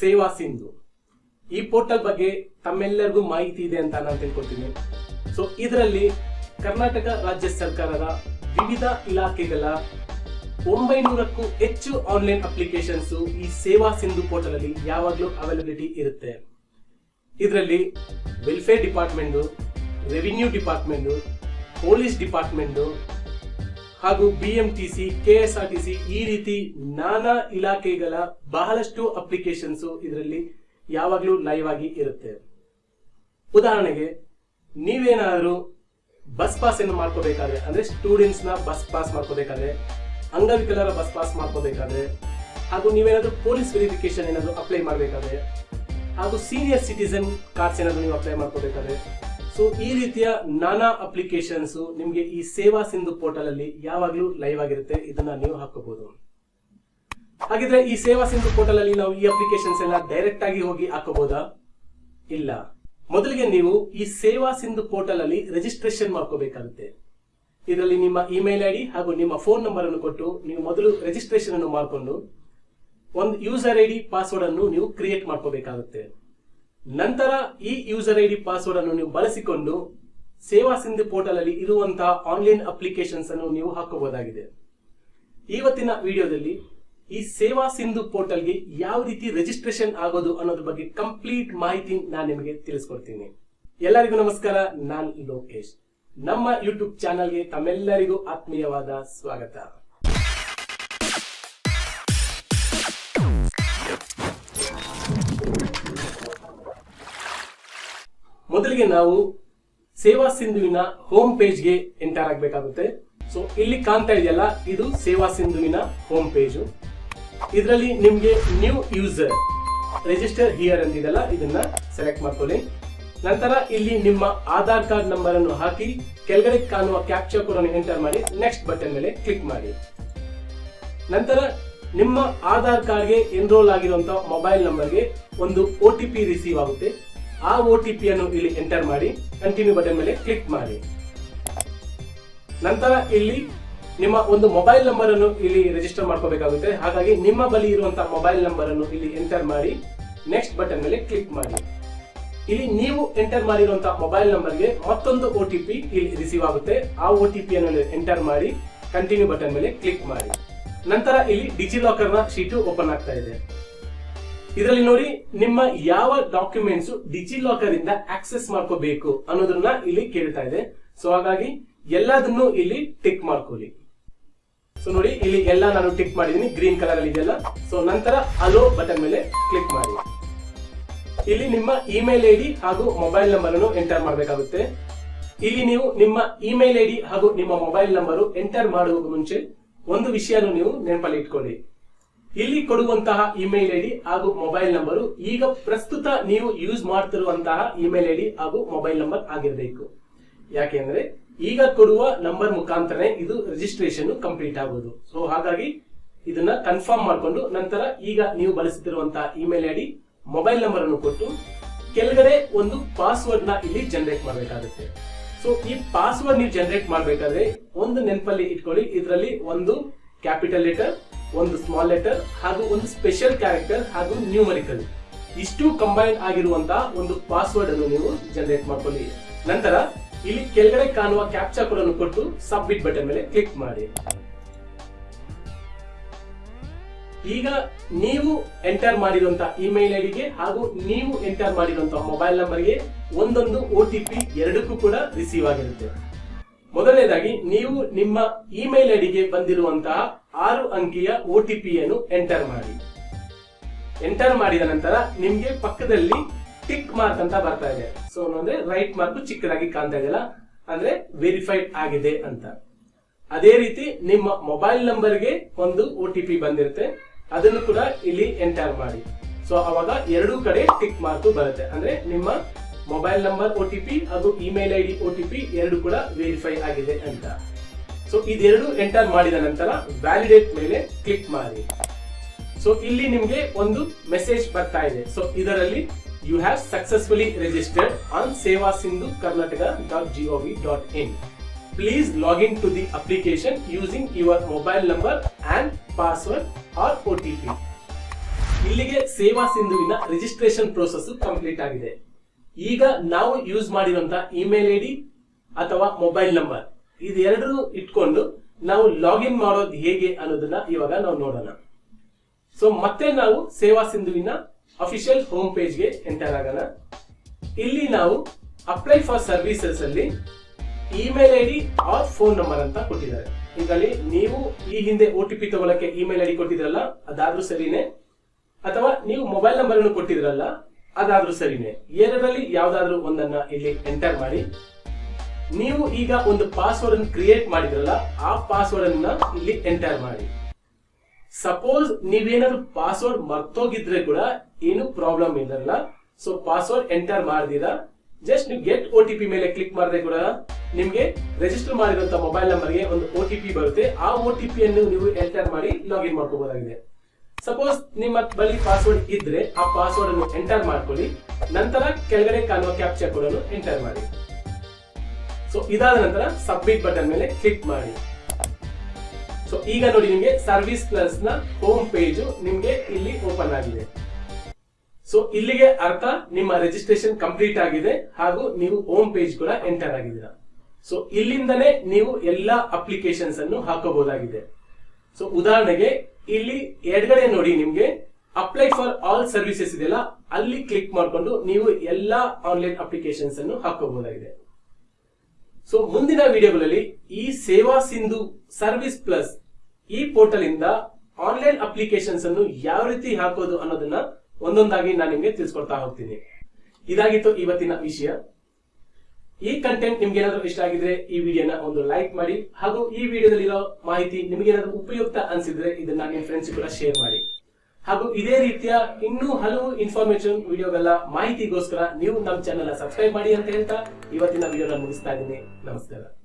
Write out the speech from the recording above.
ಸೇವಾ ಸಿಂಧು. ಈ ಪೋರ್ಟಲ್ ಬಗ್ಗೆ ತಮ್ಮೆಲ್ಲರಿಗೂ ಮಾಹಿತಿ ಇದೆ ಅಂತ ನಾನು ತಿಳ್ಕೊತೀನಿ ಸೊ ಇದರಲ್ಲಿ ಕರ್ನಾಟಕ ರಾಜ್ಯ ಸರ್ಕಾರದ ವಿವಿಧ ಇಲಾಖೆಗಳ ಒಂಬೈನೂರಕ್ಕೂ ಹೆಚ್ಚು ಆನ್ಲೈನ್ ಅಪ್ಲಿಕೇಶನ್ಸ್ ಈ ಸೇವಾ ಸಿಂಧು ಪೋರ್ಟಲ್ ಅಲ್ಲಿ ಯಾವಾಗಲೂ ಅವೈಲಬಿಲಿಟಿ ಇರುತ್ತೆ. ಇದರಲ್ಲಿ welfare department revenue department police department ಹಾಗೂ B M T C K S R T C ಈ ರೀತಿ ನಾನಾ ಇಲಾಖೆಗಳ ಬಹಳಷ್ಟು ಅಪ್ಲಿಕೇಶನ್ಸ್ ಇದರಲ್ಲಿ ಯಾವಾಗಲೂ ಲೈವ್ ಆಗಿ ಇರುತ್ತೆ. ಉದಾಹರಣೆಗೆ, ನೀವೇನಾದರೂ ಬಸ್ ಪಾಸ್ ಅನ್ನು ಮಾಡ್ಕೋಬೇಕಾದ್ರೆ, ಅಂದ್ರೆ ಸ್ಟೂಡೆಂಟ್ಸ್ನ ಬಸ್ ಪಾಸ್ ಮಾಡ್ಕೋಬೇಕಾದ್ರೆ, ಅಂಗವಿಕಲರ ಬಸ್ ಪಾಸ್ ಮಾಡ್ಕೋಬೇಕಾದ್ರೆ, ಹಾಗೂ ನೀವೇನಾದ್ರೂ ಪೊಲೀಸ್ ವೆರಿಫಿಕೇಶನ್ ಏನಾದರೂ ಅಪ್ಲೈ ಮಾಡಬೇಕಾದ್ರೆ, ಹಾಗೂ ಸೀನಿಯರ್ ಸಿಟಿಸನ್ ಕಾರ್ಡ್ಸ್ ಏನಾದರೂ ನೀವು ಅಪ್ಲೈ ಮಾಡ್ಕೋಬೇಕಾದ್ರೆ ಸೊ ಈ ರೀತಿಯ ನಾನಾ ಅಪ್ಲಿಕೇಶನ್ಸ್ ನಿಮಗೆ ಈ ಸೇವಾ ಸಿಂಧು ಪೋರ್ಟಲ್ ಅಲ್ಲಿ ಯಾವಾಗಲೂ ಲೈವ್ ಆಗಿರುತ್ತೆ. ಇದನ್ನ ನೀವು ಹಾಕೋಬಹುದು ಹಾಗಿದ್ರೆ ಈ ಸೇವಾ ಸಿಂಧು ಪೋರ್ಟಲ್ ಅಲ್ಲಿ ನಾವು ಈ ಅಪ್ಲಿಕೇಶನ್ಸ್ ಎಲ್ಲ ಡೈರೆಕ್ಟ್ ಆಗಿ ಹೋಗಿ ಹಾಕೋಬಹುದಾ ಇಲ್ಲ. ಮೊದಲಿಗೆ ನೀವು ಈ ಸೇವಾ ಸಿಂಧು ಪೋರ್ಟಲ್ ಅಲ್ಲಿ ರಿಜಿಸ್ಟ್ರೇಷನ್ ಮಾಡ್ಕೋಬೇಕಾಗುತ್ತೆ. ಇದರಲ್ಲಿ ನಿಮ್ಮ ಇಮೇಲ್ ಐ ಡಿ ಹಾಗೂ ನಿಮ್ಮ ಫೋನ್ ನಂಬರ್ ಅನ್ನು ಕೊಟ್ಟು ನೀವು ಮೊದಲು ರಿಜಿಸ್ಟ್ರೇಷನ್ ಅನ್ನು ಮಾಡಿಕೊಂಡು ಒಂದು ಯೂಸರ್ ಐ ಡಿ ಪಾಸ್ವರ್ಡ್ ಅನ್ನು ನೀವು ಕ್ರಿಯೇಟ್ ಮಾಡ್ಕೋಬೇಕಾಗುತ್ತೆ. ನಂತರ ಈ ಯೂಸರ್ ಐ ಡಿ ಪಾಸ್ವರ್ಡ್ ಅನ್ನು ನೀವು ಬಳಸಿಕೊಂಡು ಸೇವಾ ಸಿಂಧು ಪೋರ್ಟಲ್ ಅಲ್ಲಿ ಇರುವಂತಹ ಆನ್ಲೈನ್ ಅಪ್ಲಿಕೇಶನ್ಸ್ ಅನ್ನು ನೀವು ಹಾಕಬಹುದಾಗಿದೆ. ಇವತ್ತಿನ ವಿಡಿಯೋದಲ್ಲಿ ಈ ಸೇವಾ ಸಿಂಧು ಪೋರ್ಟಲ್ಗೆ ಯಾವ ರೀತಿ ರಿಜಿಸ್ಟ್ರೇಷನ್ ಆಗೋದು ಅನ್ನೋದ್ರ ಬಗ್ಗೆ ಕಂಪ್ಲೀಟ್ ಮಾಹಿತಿ ನಾನು ನಿಮಗೆ ತಿಳಿಸ್ಕೊಡ್ತೀನಿ. ಎಲ್ಲರಿಗೂ ನಮಸ್ಕಾರ, ನಾನು ಲೋಕೇಶ್. ನಮ್ಮ ಯೂಟ್ಯೂಬ್ ಚಾನಲ್ಗೆ ತಮ್ಮೆಲ್ಲರಿಗೂ ಆತ್ಮೀಯವಾದ ಸ್ವಾಗತ. ಮೊದಲಿಗೆ ನಾವು ಸೇವಾ ಸಿಂಧುವಿನ ಹೋಮ್ ಪೇಜ್ಗೆ ಎಂಟರ್ ಆಗಬೇಕಾಗುತ್ತೆ. ಸೊ ಇಲ್ಲಿ ಕಾಣ್ತಾ ಇದೆಯಲ್ಲ, ಇದು ಸೇವಾ ಸಿಂಧುವಿನ ಹೋಮ್ ಪೇಜು ಇದರಲ್ಲಿ ನಿಮಗೆ ನ್ಯೂ ಯೂಸರ್ ರಿಜಿಸ್ಟರ್ ಹಿಯರ್ ಅಂದಿದೆಲ್ಲ ಇದನ್ನ ಸೆಲೆಕ್ಟ್ ಮಾಡ್ಕೊಳ್ಳಿ. ನಂತರ ಇಲ್ಲಿ ನಿಮ್ಮ ಆಧಾರ್ ಕಾರ್ಡ್ ನಂಬರ್ ಅನ್ನು ಹಾಕಿ, ಕೆಳಗಡೆ ಕಾಣುವ ಕ್ಯಾಪ್ಚರ್ ಕೋಡ್ ಅನ್ನು ಎಂಟರ್ ಮಾಡಿ ನೆಕ್ಸ್ಟ್ ಬಟನ್ ಮೇಲೆ ಕ್ಲಿಕ್ ಮಾಡಿ. ನಂತರ ನಿಮ್ಮ ಆಧಾರ್ ಕಾರ್ಡ್ಗೆ ಎನ್ರೋಲ್ ಆಗಿರುವಂತಹ ಮೊಬೈಲ್ ನಂಬರ್ಗೆ ಒಂದು ಒ ಟಿ ಪಿ ರಿಸೀವ್ ಆಗುತ್ತೆ. ಆ ಒ ಟಿ ಪಿಯನ್ನು ಇಲ್ಲಿ ಎಂಟರ್ ಮಾಡಿ ಕಂಟಿನ್ಯೂ ಬಟನ್ ಮೇಲೆ ಕ್ಲಿಕ್ ಮಾಡಿ. ನಂತರ ಇಲ್ಲಿ ನಿಮ್ಮ ಒಂದು ಮೊಬೈಲ್ ನಂಬರ್ ಅನ್ನು ಇಲ್ಲಿ ರಿಜಿಸ್ಟರ್ ಮಾಡ್ಕೋಬೇಕಾಗುತ್ತೆ. ಹಾಗಾಗಿ ನಿಮ್ಮ ಬಳಿ ಇರುವಂತಹ ಮೊಬೈಲ್ ನಂಬರ್ ಅನ್ನು ಇಲ್ಲಿ ಎಂಟರ್ ಮಾಡಿ ನೆಕ್ಸ್ಟ್ ಬಟನ್ ಮೇಲೆ ಕ್ಲಿಕ್ ಮಾಡಿ. ಇಲ್ಲಿ ನೀವು ಎಂಟರ್ ಮಾಡಿರುವಂತಹ ಮೊಬೈಲ್ ನಂಬರ್ಗೆ ಮತ್ತೊಂದು ಒ ಟಿ ಪಿ ಇಲ್ಲಿ ರಿಸೀವ್ ಆಗುತ್ತೆ. ಆ ಒ ಟಿ ಪಿಯನ್ನು ಎಂಟರ್ ಮಾಡಿ ಕಂಟಿನ್ಯೂ ಬಟನ್ ಮೇಲೆ ಕ್ಲಿಕ್ ಮಾಡಿ. ನಂತರ ಇಲ್ಲಿ ಡಿಜಿಲಾಕರ್ನ ಶೀಟು ಓಪನ್ ಆಗ್ತಾ ಇದೆ. ಇದರಲ್ಲಿ ನೋಡಿ ನಿಮ್ಮ ಯಾವ ಡಾಕ್ಯುಮೆಂಟ್ಸ್ ಡಿಜಿ ಲಾಕರ್ ಇಂದ ಆಕ್ಸೆಸ್ ಮಾಡ್ಕೋಬೇಕು ಅನ್ನೋದನ್ನ ಇಲ್ಲಿ ಕೇಳ್ತಾ ಇದೆ. ಸೊ ಹಾಗಾಗಿ ಎಲ್ಲದನ್ನು ಇಲ್ಲಿ ಟಿಕ್ ಮಾಡ್ಕೊಳ್ಳಿ. ಸೊ ನೋಡಿ ಇಲ್ಲಿ ಎಲ್ಲ ನಾನು ಟಿಕ್ ಮಾಡಿದೀನಿ ಗ್ರೀನ್ ಕಲರ್ ಅಲ್ಲಿ ಇದೆಯಲ್ಲ. ಸೊ ನಂತರ ಅಲೋ ಬಟನ್ ಮೇಲೆ ಕ್ಲಿಕ್ ಮಾಡಿ. ಇಲ್ಲಿ ನಿಮ್ಮ ಇಮೇಲ್ ಐ ಡಿ ಹಾಗೂ ಮೊಬೈಲ್ ನಂಬರ್ ಅನ್ನು ಎಂಟರ್ ಮಾಡಬೇಕಾಗುತ್ತೆ. ಇಲ್ಲಿ ನೀವು ನಿಮ್ಮ ಇಮೇಲ್ ಐ ಡಿ ಹಾಗೂ ನಿಮ್ಮ ಮೊಬೈಲ್ ನಂಬರ್ ಎಂಟರ್ ಮಾಡುವ ಮುಂಚೆ ಒಂದು ವಿಷಯವನ್ನು ನೀವು ನೆನಪಲ್ಲಿ ಇಟ್ಕೊಳ್ಳಿ. ಇಲ್ಲಿ ಕೊಡುವಂತಹ ಇಮೇಲ್ ಐ ಡಿ ಹಾಗೂ ಮೊಬೈಲ್ ನಂಬರು ಈಗ ಪ್ರಸ್ತುತ ನೀವು ಯೂಸ್ ಮಾಡ್ತಿರುವಂತಹ ಇಮೇಲ್ ಐಡಿ ಹಾಗೂ ಮೊಬೈಲ್ ನಂಬರ್ ಆಗಿರಬೇಕು. ಯಾಕೆಂದ್ರೆ ಈಗ ಕೊಡುವ ನಂಬರ್ ಮುಖಾಂತರ ಇದು ರಿಜಿಸ್ಟ್ರೇಷನ್ ಕಂಪ್ಲೀಟ್ ಆಗುವುದು ಸೊ ಹಾಗಾಗಿ ಇದನ್ನ ಕನ್ಫರ್ಮ್ ಮಾಡಿಕೊಂಡು ನಂತರ ಈಗ ನೀವು ಬಳಸುತ್ತಿರುವಂತಹ ಇಮೇಲ್ ಐಡಿ ಮೊಬೈಲ್ ನಂಬರ್ ಅನ್ನು ಕೊಟ್ಟು ಕೆಳಗಡೆ ಒಂದು ಪಾಸ್ವರ್ಡ್ನ ಇಲ್ಲಿ ಜನರೇಟ್ ಮಾಡಬೇಕಾಗುತ್ತೆ. ಸೊ ಈ ಪಾಸ್ವರ್ಡ್ ನೀವು ಜನರೇಟ್ ಮಾಡಬೇಕಾದ್ರೆ ಒಂದು ನೆನಪಲ್ಲಿ ಇಟ್ಕೊಳ್ಳಿ. ಇದರಲ್ಲಿ ಒಂದು ಕ್ಯಾಪಿಟಲ್ ಲೆಟರ್ ಒಂದು ಸ್ಮಾಲ್ ಲೆಟರ್ ಹಾಗೂ ಒಂದು ಸ್ಪೆಷಲ್ ಕ್ಯಾರೆಕ್ಟರ್ ಹಾಗೂ ನ್ಯೂಮರಿಕಲ್ ಇಷ್ಟು ಕಂಬೈನ್ ಆಗಿರುವಂತಹ ಒಂದು ಪಾಸ್ವರ್ಡ್ ಅನ್ನು ನೀವು ಜನರೇಟ್ ಮಾಡ್ಕೊಳ್ಳಿ. ನಂತರ ಇಲ್ಲಿ ಕೆಳಗಡೆ ಕಾಣುವ ಕ್ಯಾಪ್ಚಾ ಕೋಡ್ ಅನ್ನು ಕೊಟ್ಟು ಸಬ್ಮಿಟ್ ಬಟನ್ ಮೇಲೆ ಕ್ಲಿಕ್ ಮಾಡಿ. ಈಗ ನೀವು ಎಂಟರ್ ಮಾಡಿರುವಂತಹ ಇಮೇಲ್ ಐಡಿಗೆ ಹಾಗೂ ನೀವು ಎಂಟರ್ ಮಾಡಿರುವಂತಹ ಮೊಬೈಲ್ ನಂಬರ್ಗೆ ಒಂದೊಂದು ಒ ಟಿ ಪಿ ಎರಡಕ್ಕೂ ಕೂಡ ರಿಸೀವ್ ಆಗಿರುತ್ತೆ. ಮೊದಲನೇದಾಗಿ, ನೀವು ನಿಮ್ಮ ಇಮೇಲ್ ಐಡಿಗೆ ಬಂದಿರುವಂತಹ ಆರು ಅಂಕಿಯ ಒ ಟಿ ಪಿಯನ್ನು ಎಂಟರ್ ಮಾಡಿ. ಎಂಟರ್ ಮಾಡಿದ ನಂತರ ನಿಮ್ಗೆ ಪಕ್ಕದಲ್ಲಿ ಟಿಕ್ ಮಾರ್ಕ್ ಅಂತ ಬರ್ತಾ ಇದೆ. ಸೊ ಅಂದ್ರೆ ರೈಟ್ ಮಾರ್ಕ್ ಚಿಕ್ಕದಾಗಿ ಕಾಣ್ತಾ ಇದೆಯಲ್ಲ, ಅಂದ್ರೆ ವೆರಿಫೈಡ್ ಆಗಿದೆ ಅಂತ. ಅದೇ ರೀತಿ ನಿಮ್ಮ ಮೊಬೈಲ್ ನಂಬರ್ಗೆ ಒಂದು ಒ ಟಿ ಪಿ ಬಂದಿರುತ್ತೆ, ಅದನ್ನು ಕೂಡ ಇಲ್ಲಿ ಎಂಟರ್ ಮಾಡಿ. ಸೊ ಅವಾಗ ಎರಡೂ ಕಡೆ ಟಿಕ್ ಮಾರ್ಕ್ ಬರುತ್ತೆ. ಅಂದ್ರೆ ನಿಮ್ಮ mobile number O T P ಹಾಗೂ email I D O T P ಎರಡು ಕೂಡ ವೆರಿಫೈ ಆಗಿದೆ ಅಂತ. ಸೊ ಇದೆರಡು ಎಂಟರ್ ಮಾಡಿದ ನಂತರ ವ್ಯಾಲಿಡೇಟ್ ಮೇಲೆ ಕ್ಲಿಕ್ ಮಾಡಿ. ಸೊ ಇಲ್ಲಿ ನಿಮಗೆ ಒಂದು ಮೆಸೇಜ್ ಬರ್ತಾ ಇದೆ. ಸೊ ಇದರಲ್ಲಿ you have successfully registered on Seva Sindhu Karnataka dot G O V dot in please login to the application using your mobile number and password or O T P ಇಲ್ಲಿಗೆ Seva ಸಿಂಧುವಿನ registration process complete ಆಗಿದೆ. ಈಗ ನಾವು use ಮಾಡಿರುವಂತ email I D ಅಥವಾ mobile number ಇದೆರಡನ್ನು ಇಟ್ಕೊಂಡು ನಾವು login ಮಾಡೋದು ಹೇಗೆ ಅನ್ನೋದನ್ನ ಇವಾಗ ನಾವು ನೋಡೋಣ. ಸೊ ಮತ್ತೆ ನಾವು ಸೇವಾ ಸಿಂಧುವಿನ ಅಫಿಷಿಯಲ್ ಹೋಮ್ ಪೇಜ್ಗೆ ಎಂಟರ್ ಆಗೋಣ. ಇಲ್ಲಿ ನಾವು ಅಪ್ಲೈ ಫಾರ್ ಸರ್ವಿಸಸ್ ಅಲ್ಲಿ email I D or phone number ಅಂತ ಕೊಟ್ಟಿದ್ದಾರೆ. ಇದರಲ್ಲಿ ನೀವು ಈ ಹಿಂದೆ ಒ ಟಿ ಪಿ ತಗೊಳಕ್ಕೆ ಇಮೇಲ್ ಐ ಡಿ ಕೊಟ್ಟಿದ್ರಲ್ಲ, ಅದಾದ್ರೂ ಸರಿನೇ. ಅಥವಾ ನೀವು ಮೊಬೈಲ್ ನಂಬರ್ ಕೊಟ್ಟಿದ್ರಲ್ಲ ಅದಾದ್ರೂ ಸರಿನೇ ಎರಡರಲ್ಲಿ ಯಾವ್ದಾದ್ರು ಒಂದನ್ನ ಇಲ್ಲಿ ಎಂಟರ್ ಮಾಡಿ. ನೀವು ಈಗ ಒಂದು ಪಾಸ್ವರ್ಡ್ ಅನ್ನು ಕ್ರಿಯೇಟ್ ಮಾಡಿದ್ರಲ್ಲ, ಆ ಪಾಸ್ವರ್ಡ್ ಅನ್ನ ಇಲ್ಲಿ ಎಂಟರ್ ಮಾಡಿ. ಸಪೋಸ್ ನೀವೇನಾದ್ರು ಪಾಸ್ವರ್ಡ್ ಮರ್ತೋಗಿದ್ರೆ ಕೂಡ ಏನು ಪ್ರಾಬ್ಲಮ್ ಇರಲ್ಲ ಸೊ ಪಾಸ್ವರ್ಡ್ ಎಂಟರ್ ಮಾಡಿದೀರಾ? ಜಸ್ಟ್ ನೀವು ಗೆಟ್ ಒ ಟಿ ಪಿ ಮೇಲೆ ಕ್ಲಿಕ್ ಮಾಡಿದ್ರೆ ಕೂಡ ನಿಮ್ಗೆ ರಿಜಿಸ್ಟರ್ ಮಾಡಿರುವಂತ ಮೊಬೈಲ್ ನಂಬರ್ಗೆ ಒಂದು ಒ ಟಿ ಪಿ ಬರುತ್ತೆ. ಆ ಒ ಟಿ ಪಿ ಅನ್ನು ನೀವು ಎಂಟರ್ ಮಾಡಿ ಲಾಗಿನ್ ಮಾಡ್ಕೋಬಹುದಾಗಿದೆ ಸಪೋಸ್ ನಿಮ್ಮ ಬಳಿ ಪಾಸ್ವರ್ಡ್ ಇದ್ರೆ ಆ ಪಾಸ್ವರ್ಡ್ ಅನ್ನು ಎಂಟರ್ ಮಾಡ್ಕೊಳ್ಳಿ. ನಂತರ ಕೆಳಗಡೆ ಕಾಣುವ ಕ್ಯಾಪ್ಚರ್ ಕೋಡ್ ಅನ್ನು ಎಂಟರ್ ಮಾಡಿ. ಸೊ ಇದಾದ ನಂತರ ಸಬ್ಮಿಟ್ ಬಟನ್ ಮೇಲೆ ಕ್ಲಿಕ್ ಮಾಡಿ. ಸೊ ಈಗ ನೋಡಿ ನಿಮಗೆ ಸರ್ವಿಸ್ ಪ್ಲಸ್ನ ಹೋಮ್ ಪೇಜ್ ನಿಮ್ಗೆ ಇಲ್ಲಿ ಓಪನ್ ಆಗಿದೆ. ಸೊ ಇಲ್ಲಿಗೆ ಅರ್ಥ ನಿಮ್ಮ ರಿಜಿಸ್ಟ್ರೇಷನ್ ಕಂಪ್ಲೀಟ್ ಆಗಿದೆ ಹಾಗೂ ನೀವು ಹೋಮ್ ಪೇಜ್ ಕೂಡ ಎಂಟರ್ ಆಗಿದ್ದೀರಾ. ಸೊ ಇಲ್ಲಿಂದನೇ ನೀವು ಎಲ್ಲಾ ಅಪ್ಲಿಕೇಶನ್ಸ್ ಅನ್ನು ಹಾಕಬಹುದಾಗಿದೆ. ಸೊ ಉದಾಹರಣೆಗೆ ಇಲ್ಲಿ ಎಡಗಡೆ ನೋಡಿ ನಿಮ್ಗೆ ಅಪ್ಲೈ ಫಾರ್ ಆಲ್ ಸರ್ವಿಸಸ್ ಇದೆಯಲ್ಲ, ಅಲ್ಲಿ ಕ್ಲಿಕ್ ಮಾಡಿಕೊಂಡು ನೀವು ಎಲ್ಲಾ ಆನ್ಲೈನ್ ಅಪ್ಲಿಕೇಶನ್ಸ್ ಅನ್ನು ಹಾಕಬಹುದಾಗಿದೆ ಸೊ ಮುಂದಿನ ವಿಡಿಯೋಗಳಲ್ಲಿ ಈ ಸೇವಾ ಸಿಂಧು ಸರ್ವಿಸ್ ಪ್ಲಸ್ ಈ ಪೋರ್ಟಲ್ ಇಂದ ಆನ್ಲೈನ್ ಅಪ್ಲಿಕೇಶನ್ಸ್ ಅನ್ನು ಯಾವ ರೀತಿ ಹಾಕೋದು ಅನ್ನೋದನ್ನ ಒಂದೊಂದಾಗಿ ನಾನು ನಿಮಗೆ ತಿಳಿಸ್ಕೊಡ್ತಾ ಹೋಗ್ತೀನಿ. ಇದಾಗಿತ್ತು ಇವತ್ತಿನ ವಿಷಯ. ಈ ಕಂಟೆಂಟ್ ನಿಮ್ಗೆ ಏನಾದರೂ ಇಷ್ಟ ಆಗಿದ್ರೆ ಈ ವಿಡಿಯೋನ ಒಂದು ಲೈಕ್ ಮಾಡಿ ಹಾಗೂ ಈ ವಿಡಿಯೋದಲ್ಲಿರೋ ಮಾಹಿತಿ ನಿಮಗೆ ಏನಾದರೂ ಉಪಯುಕ್ತ ಅನ್ಸಿದ್ರೆ ಇದನ್ನ ನಿಮ್ಮ ಫ್ರೆಂಡ್ಸ್ ಕೂಡ ಶೇರ್ ಮಾಡಿ. ಹಾಗೂ ಇದೇ ರೀತಿಯ ಇನ್ನೂ ಹಲವು ಇನ್ಫಾರ್ಮೇಶನ್ ವಿಡಿಯೋಗಳ ಮಾಹಿತಿಗೋಸ್ಕರ ನೀವು ನಮ್ಮ ಚಾನೆಲ್ ಸಬ್ಸ್ಕ್ರೈಬ್ ಮಾಡಿ ಅಂತ ಹೇಳ್ತಾ ಇವತ್ತಿನ ವಿಡಿಯೋನ ಮುಗಿಸ್ತಾ ಇದ್ದೀನಿ. ನಮಸ್ಕಾರ.